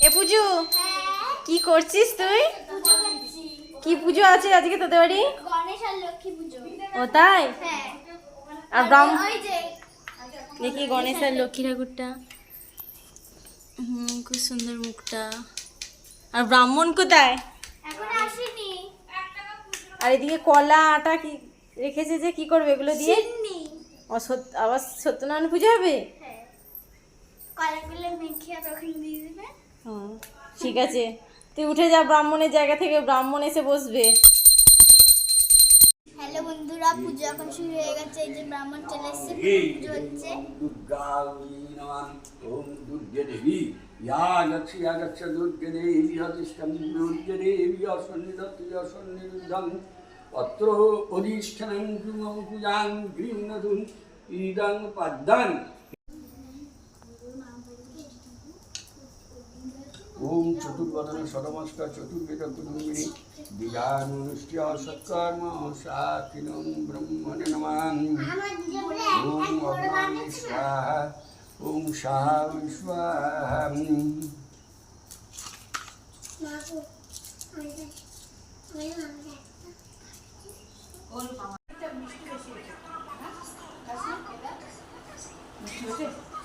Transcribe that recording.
এ পুজো? কি করছিস তুই? কি পুজো আছে আজকে তোদের বাড়ি? গণেশ আর লক্ষ্মী পুজো। ও তাই? হ্যাঁ। আর ব্রাহ্ম দেখি গণেশ আর লক্ষ্মী ঠাকুরটা। হুম খুব সুন্দর মুখটা। আর ব্রাহ্মণ কোথায়? এখন আসেনি। আর এদিকে কলা আটা কি রেখেছে যে কি করবে এগুলো দিয়ে? আবার সত্যনারায়ণ পুজো হবে? হ্যাঁ। কলাগুলো মেখে তখন দিয়ে দেবে। ঠিক আছে। তুই উঠে যা ব্রাহ্মণের জায়গা থেকে ব্রাহ্মণ এসে বসবে। হ্যালো বন্ধুরা পুজো এখন শুরু হয়ে গেছে এই যে ব্রাহ্মণ চলে এসেছে পুজো হচ্ছে। দুর্গা ওম দুর্গে দেবী ইয়া গচ্ছি ইয়া দুর্গে দেবী দুর্গে দেবী পূজাং ইদং পাদ্যান ওম চতুর্বদন সদমস্ক চতুর্বেদ কুটুম্বিনী বিজানুষ্ঠিয় সৎকর্ম সাক্ষিণম ব্রহ্মণে নমান ওম ওম